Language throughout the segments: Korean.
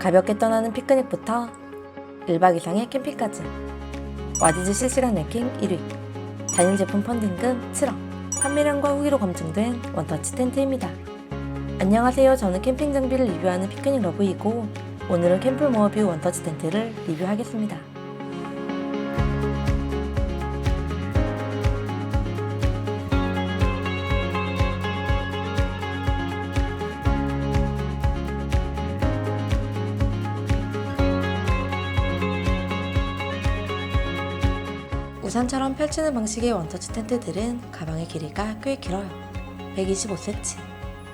가볍게 떠나는 피크닉부터 1박 이상의 캠핑까지 와디즈 실시간 랭킹 1위 단일 제품 펀딩금 7억 판매량과 후기로 검증된 원터치 텐트입니다. 안녕하세요. 저는 캠핑 장비를 리뷰하는 피크닉 러브이고 오늘은 캠프 모어뷰 원터치 텐트를 리뷰하겠습니다. 우산처럼 펼치는 방식의 원터치 텐트들은 가방의 길이가 꽤 길어요. 125cm.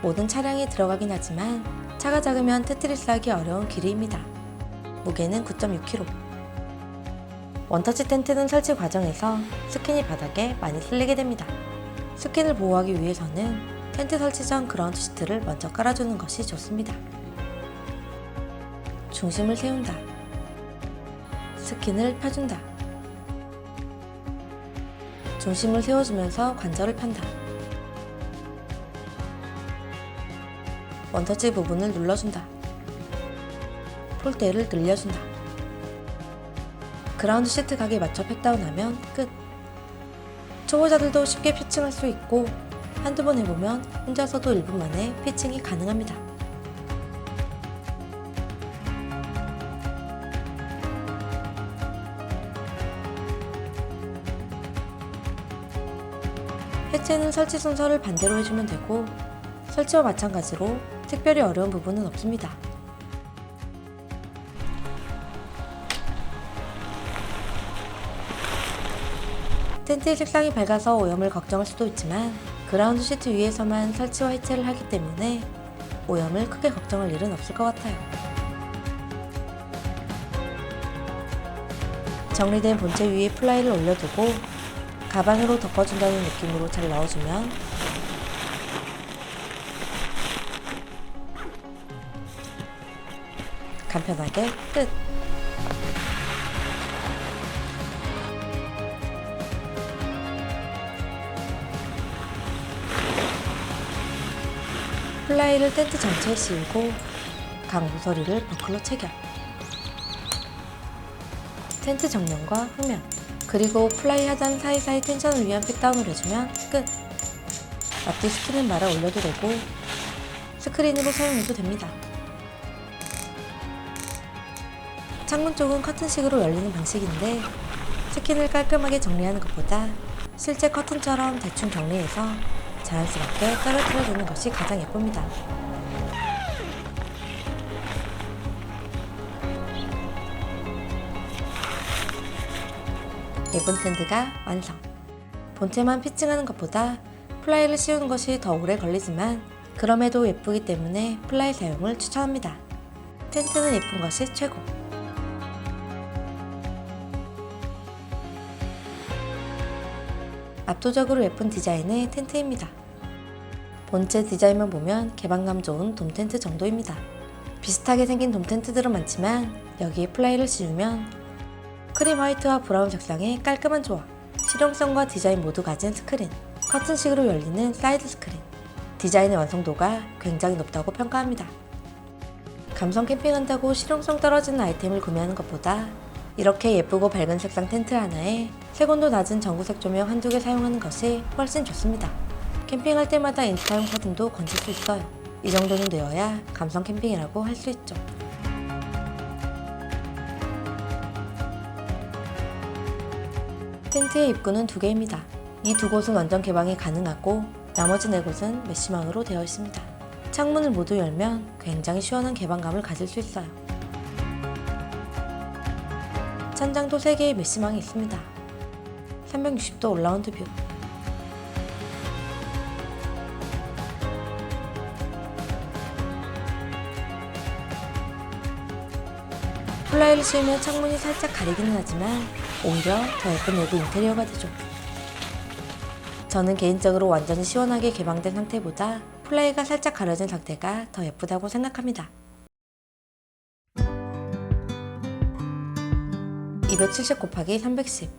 모든 차량이 들어가긴 하지만 차가 작으면 테트리스 하기 어려운 길이입니다. 무게는 9.6kg. 원터치 텐트는 설치 과정에서 스킨이 바닥에 많이 쓸리게 됩니다. 스킨을 보호하기 위해서는 텐트 설치 전 그라운드 시트를 먼저 깔아주는 것이 좋습니다. 중심을 세운다. 스킨을 펴준다. 중심을 세워주면서 관절을 편다. 원터치 부분을 눌러준다. 폴대를 늘려준다. 그라운드 시트 각에 맞춰 팩다운하면 끝. 초보자들도 쉽게 피칭할 수 있고 한두 번 해보면 혼자서도 1분 만에 피칭이 가능합니다. 해체는 설치 순서를 반대로 해주면 되고 설치와 마찬가지로 특별히 어려운 부분은 없습니다. 텐트의 색상이 밝아서 오염을 걱정할 수도 있지만 그라운드 시트 위에서만 설치와 해체를 하기 때문에 오염을 크게 걱정할 일은 없을 것 같아요. 정리된 본체 위에 플라이를 올려두고 가방으로 덮어준다는 느낌으로 잘 넣어주면. 간편하게 끝! 플라이를 텐트 전체에 씌우고 각 모서리를 버클로 체결 텐트 정면과 후면 그리고 플라이 하단 사이사이 텐션을 위한 팩다운을 해주면 끝 앞뒤 스킨은 말아 올려도 되고 스크린으로 사용해도 됩니다 창문 쪽은 커튼식으로 열리는 방식인데 스킨을 깔끔하게 정리하는 것보다 실제 커튼처럼 대충 정리해서 자연스럽게 떨어뜨려주는 것이 가장 예쁩니다. 예쁜 텐트가 완성. 본체만 피칭하는 것보다 플라이를 씌우는 것이 더 오래 걸리지만 그럼에도 예쁘기 때문에 플라이 사용을 추천합니다. 텐트는 예쁜 것이 최고. 압도적으로 예쁜 디자인의 텐트입니다. 본체 디자인만 보면 개방감 좋은 돔 텐트 정도입니다. 비슷하게 생긴 돔 텐트들은 많지만 여기에 플라이를 씌우면 크림 화이트와 브라운 색상의 깔끔한 조합, 실용성과 디자인 모두 가진 스크린, 커튼 식으로 열리는 사이드 스크린, 디자인의 완성도가 굉장히 높다고 평가합니다. 감성 캠핑한다고 실용성 떨어지는 아이템을 구매하는 것보다 이렇게 예쁘고 밝은 색상 텐트 하나에 색온도 낮은 전구색 조명 한두 개 사용하는 것이 훨씬 좋습니다. 캠핑할 때마다 인스타용 사진도 건질 수 있어요. 이 정도는 되어야 감성 캠핑이라고 할 수 있죠. 텐트의 입구는 두 개입니다. 이 두 곳은 완전 개방이 가능하고 나머지 네 곳은 메쉬망으로 되어 있습니다. 창문을 모두 열면 굉장히 시원한 개방감을 가질 수 있어요. 천장도 3개의 메쉬망이 있습니다. 360도 올라운드 뷰. 플라이를 씌우면 창문이 살짝 가리기는 하지만 오히려 더 예쁜 내부 인테리어가 되죠. 저는 개인적으로 완전히 시원하게 개방된 상태보다 플라이가 살짝 가려진 상태가 더 예쁘다고 생각합니다. 270 곱하기 310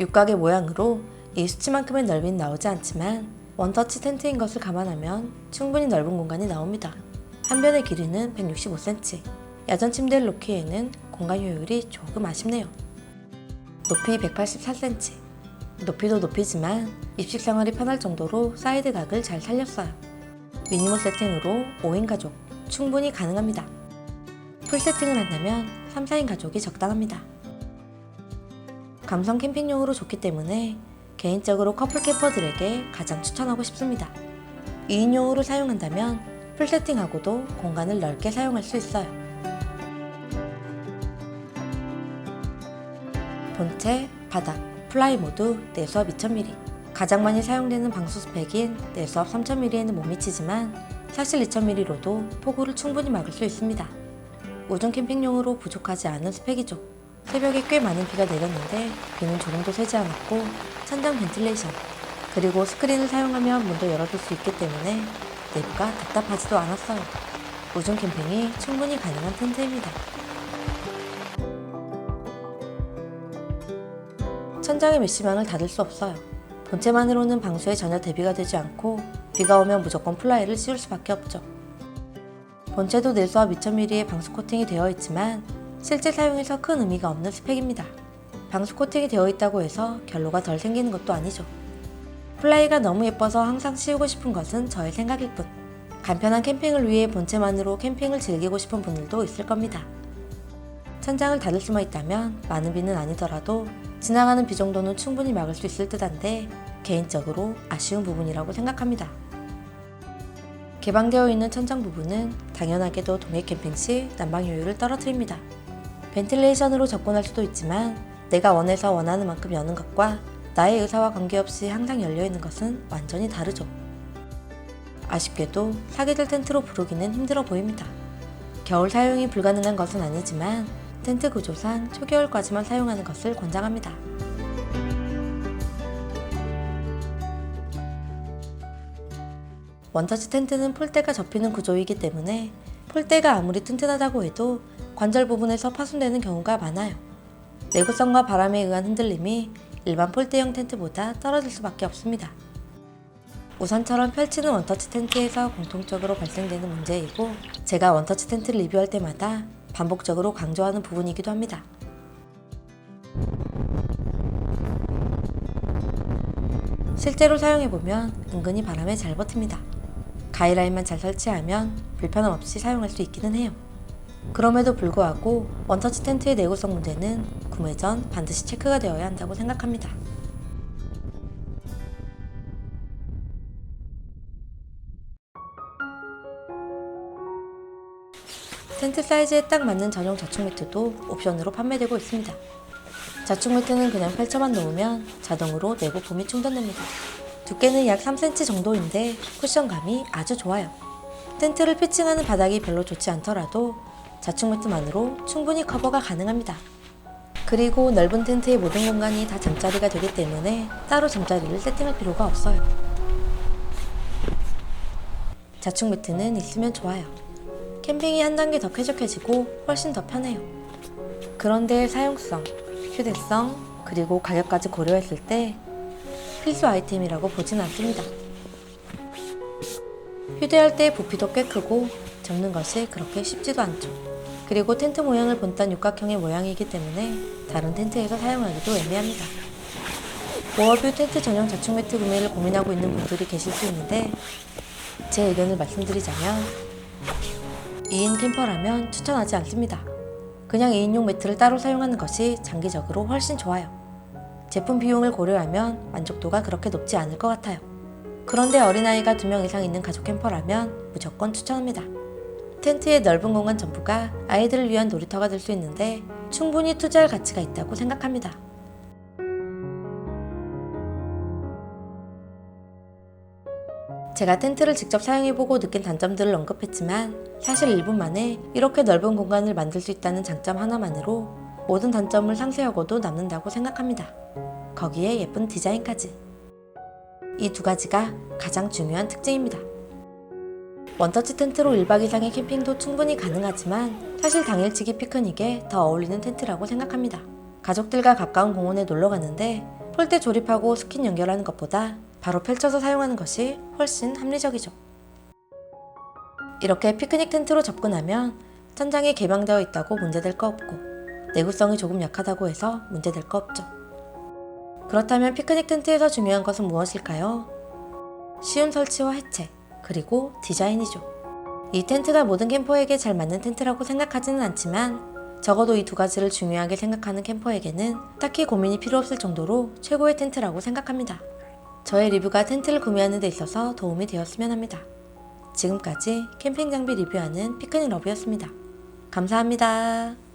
육각의 모양으로 이 수치만큼의 넓이는 나오지 않지만 원터치 텐트인 것을 감안하면 충분히 넓은 공간이 나옵니다. 한 변의 길이는 165cm, 야전 침대를 놓기에는 공간 효율이 조금 아쉽네요. 높이 184cm. 높이도 높이지만 입식 생활이 편할 정도로 사이드 각을 잘 살렸어요. 미니멀 세팅으로 5인 가족 충분히 가능합니다. 풀 세팅을 한다면 3, 4인 가족이 적당합니다. 감성 캠핑용으로 좋기 때문에 개인적으로 커플 캠퍼들에게 가장 추천하고 싶습니다. 2인용으로 사용한다면 풀 세팅하고도 공간을 넓게 사용할 수 있어요. 본체, 바닥, 플라이 모두 내수압 2000mm. 가장 많이 사용되는 방수 스펙인 내수압 3000mm에는 못 미치지만 사실 2000mm로도 폭우를 충분히 막을 수 있습니다. 우중 캠핑용으로 부족하지 않은 스펙이죠. 새벽에 꽤 많은 비가 내렸는데 비는 조금도 새지 않았고 천장 벤틸레이션 그리고 스크린을 사용하면 문도 열어둘 수 있기 때문에 내부가 답답하지도 않았어요. 우중 캠핑이 충분히 가능한 텐트입니다. 천장의 메시망을 닫을 수 없어요. 본체만으로는 방수에 전혀 대비가 되지 않고 비가 오면 무조건 플라이를 씌울 수밖에 없죠. 본체도 내수압 2000mm의 방수 코팅이 되어 있지만 실제 사용에서 큰 의미가 없는 스펙입니다. 방수 코팅이 되어 있다고 해서 결로가 덜 생기는 것도 아니죠. 플라이가 너무 예뻐서 항상 씌우고 싶은 것은 저의 생각일 뿐. 간편한 캠핑을 위해 본체만으로 캠핑을 즐기고 싶은 분들도 있을 겁니다. 천장을 닫을 수만 있다면 많은 비는 아니더라도 지나가는 비 정도는 충분히 막을 수 있을 듯한데 개인적으로 아쉬운 부분이라고 생각합니다. 개방되어 있는 천장 부분은 당연하게도 동해 캠핑 시 난방 효율을 떨어뜨립니다. 벤틸레이션으로 접근할 수도 있지만 내가 원해서 원하는 만큼 여는 것과 나의 의사와 관계없이 항상 열려 있는 것은 완전히 다르죠. 아쉽게도 사계절 텐트로 부르기는 힘들어 보입니다. 겨울 사용이 불가능한 것은 아니지만 텐트 구조상 초겨울까지만 사용하는 것을 권장합니다. 원터치 텐트는 폴대가 접히는 구조이기 때문에 폴대가 아무리 튼튼하다고 해도 관절 부분에서 파손되는 경우가 많아요. 내구성과 바람에 의한 흔들림이 일반 폴대형 텐트보다 떨어질 수밖에 없습니다. 우산처럼 펼치는 원터치 텐트에서 공통적으로 발생되는 문제이고 제가 원터치 텐트를 리뷰할 때마다 반복적으로 강조하는 부분이기도 합니다. 실제로 사용해보면 은근히 바람에 잘 버팁니다. 가이라인만 잘 설치하면 불편함 없이 사용할 수 있기는 해요. 그럼에도 불구하고 원터치 텐트의 내구성 문제는 구매 전 반드시 체크가 되어야 한다고 생각합니다. 텐트 사이즈에 딱 맞는 전용 자충 매트도 옵션으로 판매되고 있습니다. 자충 매트는 그냥 펼쳐만 놓으면 자동으로 내부 폼이 충전됩니다. 두께는 약 3cm 정도인데 쿠션감이 아주 좋아요. 텐트를 피칭하는 바닥이 별로 좋지 않더라도 자충 매트만으로 충분히 커버가 가능합니다. 그리고 넓은 텐트의 모든 공간이 다 잠자리가 되기 때문에 따로 잠자리를 세팅할 필요가 없어요. 자충 매트는 있으면 좋아요. 캠핑이 한 단계 더 쾌적해지고 훨씬 더 편해요. 그런데 사용성, 휴대성, 그리고 가격까지 고려했을 때 필수 아이템이라고 보진 않습니다. 휴대할 때 부피도 꽤 크고 접는 것이 그렇게 쉽지도 않죠. 그리고 텐트 모양을 본딴 육각형의 모양이기 때문에 다른 텐트에서 사용하기도 애매합니다. 모어뷰 텐트 전용 자충 매트 구매를 고민하고 있는 분들이 계실 수 있는데 제 의견을 말씀드리자면 2인 캠퍼라면 추천하지 않습니다. 그냥 2인용 매트를 따로 사용하는 것이 장기적으로 훨씬 좋아요. 제품 비용을 고려하면 만족도가 그렇게 높지 않을 것 같아요. 그런데 어린아이가 2명 이상 있는 가족 캠퍼라면 무조건 추천합니다. 텐트의 넓은 공간 전부가 아이들을 위한 놀이터가 될 수 있는데 충분히 투자할 가치가 있다고 생각합니다. 제가 텐트를 직접 사용해보고 느낀 단점들을 언급했지만 사실 1분 만에 이렇게 넓은 공간을 만들 수 있다는 장점 하나만으로 모든 단점을 상쇄하고도 남는다고 생각합니다. 거기에 예쁜 디자인까지. 이 두 가지가 가장 중요한 특징입니다. 원터치 텐트로 1박 이상의 캠핑도 충분히 가능하지만 사실 당일치기 피크닉에 더 어울리는 텐트라고 생각합니다. 가족들과 가까운 공원에 놀러 갔는데 폴대 조립하고 스킨 연결하는 것보다 바로 펼쳐서 사용하는 것이 훨씬 합리적이죠. 이렇게 피크닉 텐트로 접근하면 천장이 개방되어 있다고 문제될 거 없고 내구성이 조금 약하다고 해서 문제될 거 없죠. 그렇다면 피크닉 텐트에서 중요한 것은 무엇일까요? 쉬운 설치와 해체, 그리고 디자인이죠. 이 텐트가 모든 캠퍼에게 잘 맞는 텐트라고 생각하지는 않지만 적어도 이 두 가지를 중요하게 생각하는 캠퍼에게는 딱히 고민이 필요 없을 정도로 최고의 텐트라고 생각합니다. 저의 리뷰가 텐트를 구매하는 데 있어서 도움이 되었으면 합니다. 지금까지 캠핑 장비 리뷰하는 피크닉 러브였습니다. 감사합니다.